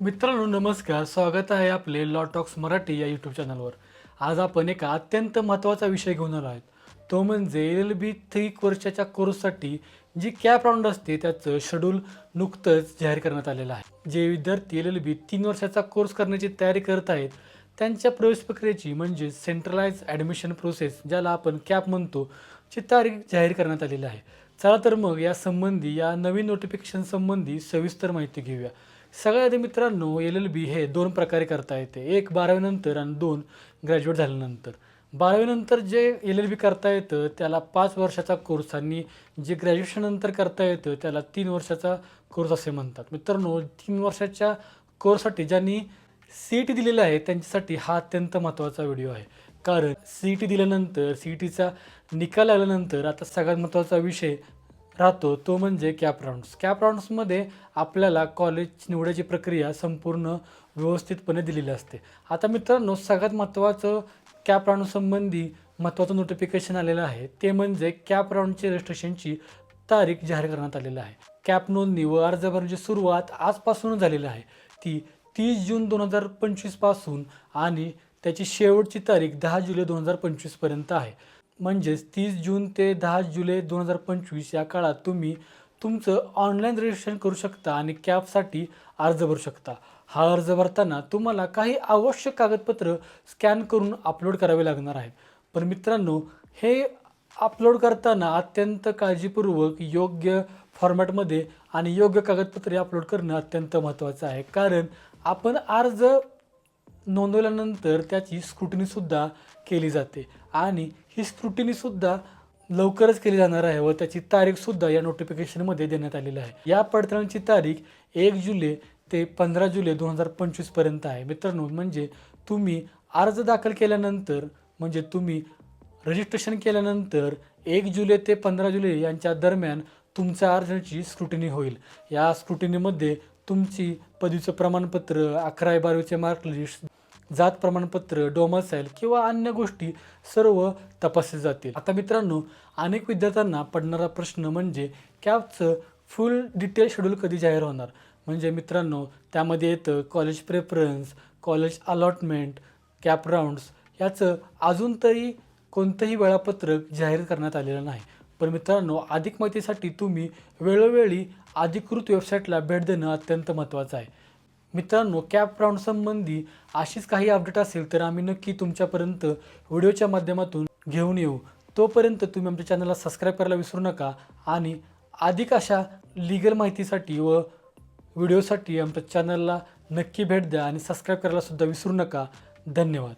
मित्रांनो नमस्कार. स्वागत आहे आपले लॉ टॉक्स मराठी या यूट्यूब चॅनलवर आज आपण एका अत्यंत महत्त्वाचा विषय घेऊन आलो आहोत. तो म्हणजे एल एल बी थ्री वर्षाच्या कोर्ससाठी जी कॅप राऊंड असते त्याचं शेड्यूल नुकतंच जाहीर करण्यात आलेलं आहे. जे विद्यार्थी एल एल बी तीन वर्षाचा कोर्स करण्याची तयारी करत आहेत त्यांच्या प्रवेश प्रक्रियेची म्हणजे सेंट्रलाइज ॲडमिशन प्रोसेस ज्याला आपण कॅप म्हणतो ची तारीख जाहीर करण्यात आलेली आहे. चला तर मग या संबंधी या नवीन नोटिफिकेशन संबंधी सविस्तर माहिती घेऊया. सगळ्या आधी मित्रांनो एल एल बी हे दोन प्रकारे करता येते. एक बारावीनंतर आणि दोन ग्रॅज्युएट झाल्यानंतर. बारावीनंतर जे एल एल बी करता येतं त्याला पाच वर्षाचा कोर्स आणि जे ग्रॅज्युएशननंतर करता येतं त्याला तीन वर्षाचा कोर्स असे म्हणतात. मित्रांनो तीन वर्षाच्या कोर्ससाठी ज्यांनी सी ई टी दिलेलं आहे त्यांच्यासाठी हा अत्यंत महत्त्वाचा व्हिडिओ आहे. कारण सी ई टी दिल्यानंतर सी ई टीचा निकाल आल्यानंतर आता सगळ्यात महत्त्वाचा विषय राहतो तो म्हणजे कॅप राऊंड्स कॅप राऊंड्समध्ये आपल्याला कॉलेज निवडायची प्रक्रिया संपूर्ण व्यवस्थितपणे दिलेली असते. आता मित्रांनो सगळ्यात महत्त्वाचं कॅप राऊंडसंबंधी महत्त्वाचं नोटिफिकेशन आलेलं आहे. ते म्हणजे कॅप राऊंडची रजिस्ट्रेशनची तारीख जाहीर करण्यात आलेली आहे. कॅप नोंदणी व अर्ज भरण्याची सुरुवात आजपासूनच झालेली आहे. ती तीस जून दोन हजार पंचवीसपासून आणि त्याची शेवटची तारीख दहा जुलै दोन हजार पंचवीसपर्यंत आहे. म्हणजेच तीस जून ते दहा जुलै दोन हजार पंचवीस या काळात तुम्ही तुमचं ऑनलाईन रजिस्ट्रेशन करू शकता आणि कॅबसाठी अर्ज भरू शकता. हा अर्ज भरताना तुम्हाला काही आवश्यक कागदपत्र स्कॅन करून अपलोड करावे लागणार आहेत पण मित्रांनो हे अपलोड करताना अत्यंत काळजीपूर्वक योग्य फॉर्मॅटमध्ये आणि योग्य कागदपत्रे अपलोड करणं अत्यंत महत्त्वाचं आहे. कारण आपण अर्ज नोंदवल्यानंतर त्याची स्क्रुटिनीसुद्धा केली जाते. आणि ही स्क्रुटिनीसुद्धा लवकरच केली जाणार आहे व त्याची तारीखसुद्धा या नोटिफिकेशनमध्ये देण्यात आलेली आहे. या पडताळणीची तारीख एक जुलै ते पंधरा जुलै दोन हजार पंचवीसपर्यंत आहे. मित्रांनो म्हणजे तुम्ही अर्ज दाखल केल्यानंतर म्हणजे तुम्ही रजिस्ट्रेशन केल्यानंतर एक जुलै ते पंधरा जुलै यांच्या दरम्यान तुमच्या अर्जाची स्क्रुटिनी होईल. या स्क्रुटिनीमध्ये तुमची पदवीचं प्रमाणपत्र अकरावी बारावीचे मार्कलिस्ट जात प्रमाणपत्र डोमसाईल किंवा अन्य गोष्टी सर्व तपासले जातील. आता मित्रांनो अनेक विद्यार्थ्यांना पडणारा प्रश्न म्हणजे कॅबचं फुल डिटेल शेड्यूल कधी जाहीर होणार? म्हणजे मित्रांनो त्यामध्ये येतं college preference college allotment CAP rounds याचं अजून तरी कोणतंही वेळापत्रक जाहीर करण्यात आलेलं नाही. पण मित्रांनो अधिक माहितीसाठी तुम्ही वेळोवेळी अधिकृत वेबसाईटला भेट देणं अत्यंत महत्त्वाचं आहे. मित्रांनो कॅप राऊंडसंबंधी अशीच काही अपडेट असेल तर आम्ही नक्की तुमच्यापर्यंत व्हिडिओच्या माध्यमातून घेऊन येऊ. तोपर्यंत तुम्ही आमच्या चॅनलला सबस्क्राईब करायला विसरू नका आणि अधिक अशा लिगल माहितीसाठी व व्हिडिओसाठी आमच्या चॅनलला नक्की भेट द्या आणि सबस्क्राईब करायला सुद्धा विसरू नका. धन्यवाद.